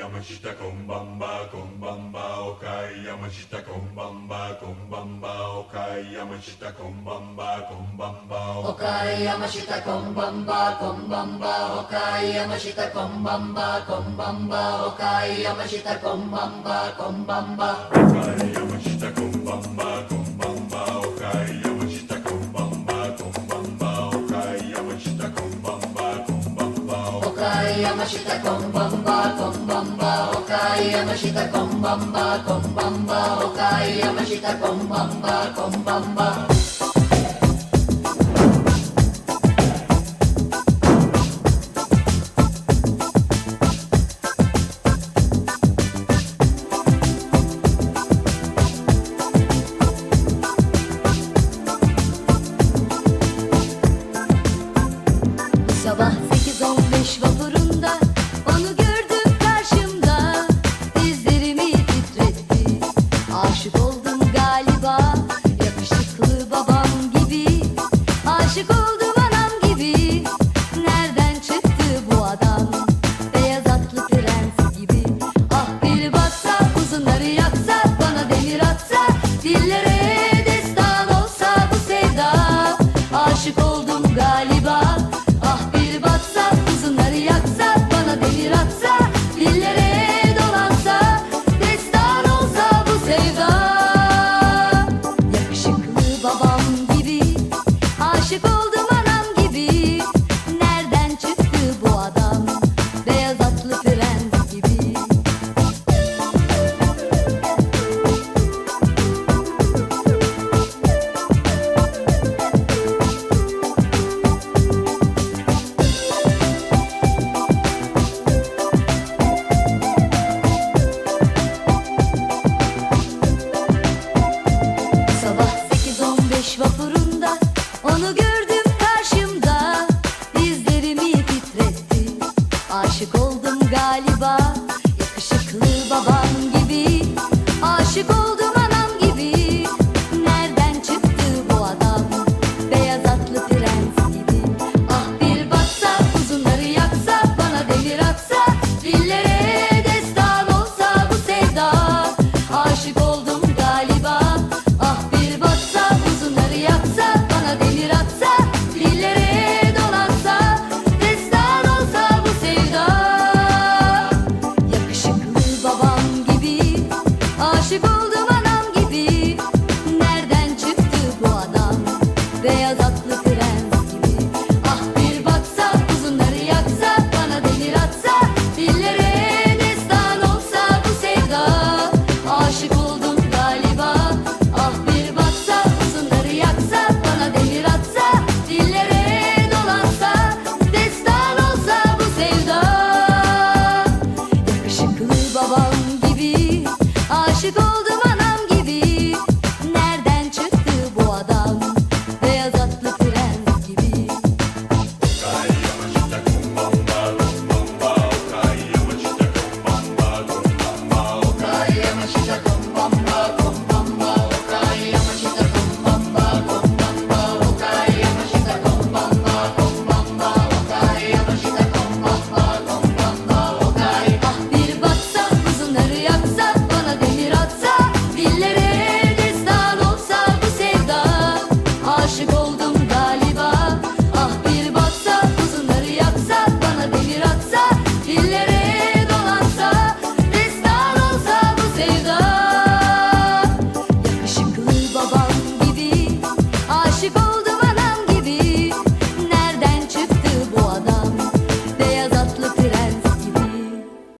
山下こんばんばこんばんばおかい山下こんばんばこんばんばおかい山下こんばんばこんばんばおかい山下こんばんばこんばんばおかい山下こんばんばこんばんばおかい山下こんばんばこんばんばおかい山下こんばんばこんばんばおかい山下こんばんばこんばんばおかい山下こんばんばこんばんばおかい山下こんばんばこんばんば Yamashita Kombamba Kombamba oh Okai Yamashita Kombamba Kombamba. Sabah uh,